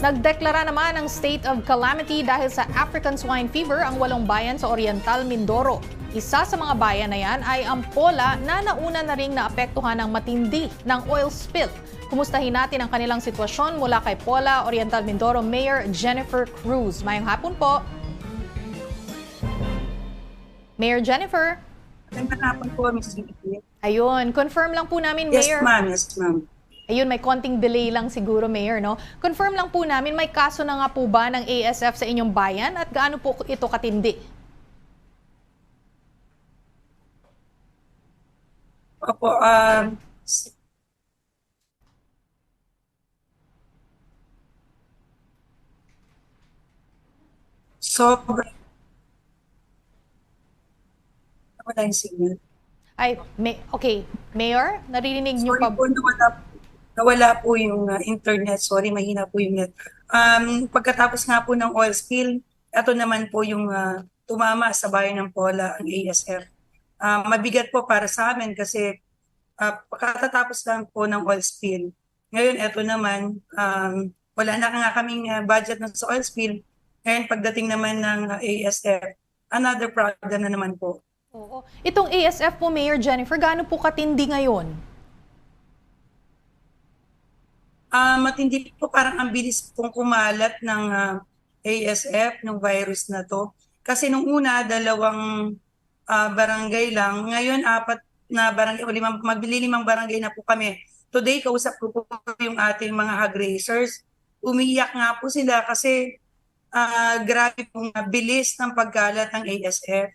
Nagdeklara naman ng state of calamity dahil sa African swine fever ang walong bayan sa Oriental Mindoro. Isa sa mga bayan na yan ay ang Pola na nauna na ring naapektuhan ng matindi ng oil spill. Kumustahin natin ang kanilang sitwasyon mula kay Pola, Oriental Mindoro Mayor Jennifer Cruz. Mayang hapon po. Mayor Jennifer. Magandang hapon po, Ms. Ayun, confirm lang po namin, Yes, Mayor. ma'am. Yes, ma'am. Ayun, may konting delay lang siguro, Mayor, no? Confirm lang po namin, may kaso na nga po ba ng ASF sa inyong bayan at gaano po ito katindi? Opo, um, s- sobrang wala yung signal. Ay, may, okay. Mayor, naririnig niyo Sorry pa po, nawala, nawala po yung uh, internet. Sorry, mahina po yung net. Um, pagkatapos nga po ng oil spill, ito naman po yung uh, tumama sa bayan ng Pola, ang ASF. Um, mabigat po para sa amin kasi uh, pagkatapos lang po ng oil spill. Ngayon, ito naman, um, wala na nga kaming uh, budget na sa oil spill. Ngayon, pagdating naman ng uh, ASF, another problem na naman po. Oo. Itong ASF po, Mayor Jennifer, gaano po katindi ngayon? Ah, matindi po parang ang bilis pong kumalat ng ah, ASF, ng virus na to. Kasi nung una, dalawang ah, barangay lang. Ngayon, apat na barangay, o limang, maglilimang barangay na po kami. Today, kausap ko po yung ating mga hog racers. Umiiyak nga po sila kasi ah, grabe pong bilis ng pagkalat ng ASF.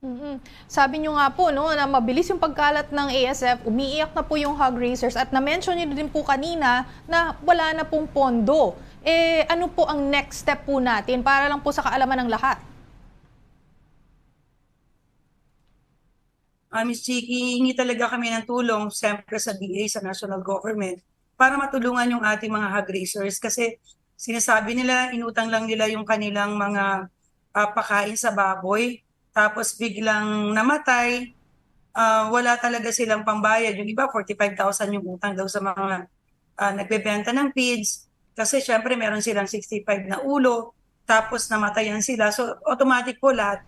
Mm Sabi niyo nga po no, na mabilis yung pagkalat ng ASF, umiiyak na po yung hog racers at na-mention niyo din po kanina na wala na pong pondo. Eh, ano po ang next step po natin para lang po sa kaalaman ng lahat? uh, Ms. Chiki, talaga kami ng tulong, siyempre sa DA, sa national government, para matulungan yung ating mga hog racers kasi sinasabi nila, inutang lang nila yung kanilang mga ah, pakain sa baboy, tapos biglang namatay, ah, wala talaga silang pambayad. Yung iba, 45,000 yung utang daw sa mga ah, nagbebenta ng feeds, kasi syempre meron silang 65 na ulo, tapos namatayan sila. So automatic po lahat,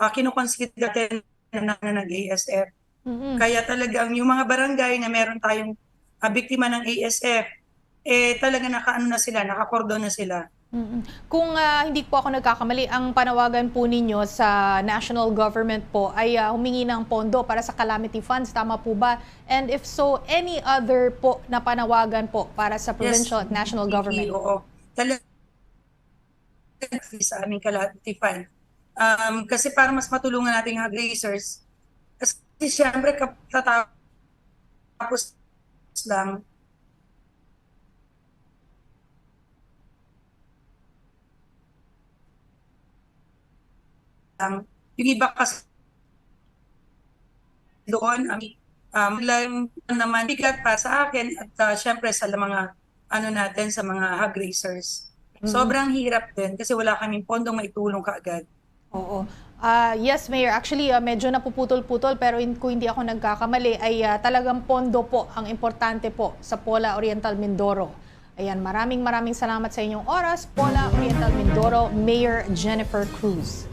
uh, kinukonsider na ng ASF. mm Kaya talagang yung mga barangay na meron tayong ah, biktima ng ASF, eh talaga nakaano na sila, nakakordon na sila. Mm Kung ah, hindi po ako nagkakamali, ang panawagan po ninyo sa national government po ay ah, humingi ng pondo para sa calamity funds. Tama po ba? And if so, any other po na panawagan po para sa provincial at national government? Oo. Talaga sa aming calamity fund. Um, kasi para mas matulungan nating hog racers, kasi siyempre katatapos lang lang. Yung iba kasi doon, um, um, lang naman bigat pa sa akin at uh, syempre sa mga ano natin sa mga hog racers. Sobrang hirap din kasi wala kaming pondong maitulong kaagad. Oo. Ah, yes, Mayor. Actually, ah, medyo napuputol-putol pero in, kung hindi ako nagkakamali ay ah, talagang pondo po ang importante po sa Pola Oriental Mindoro. Ayan, maraming maraming salamat sa inyong oras. Pola Oriental Mindoro, Mayor Jennifer Cruz.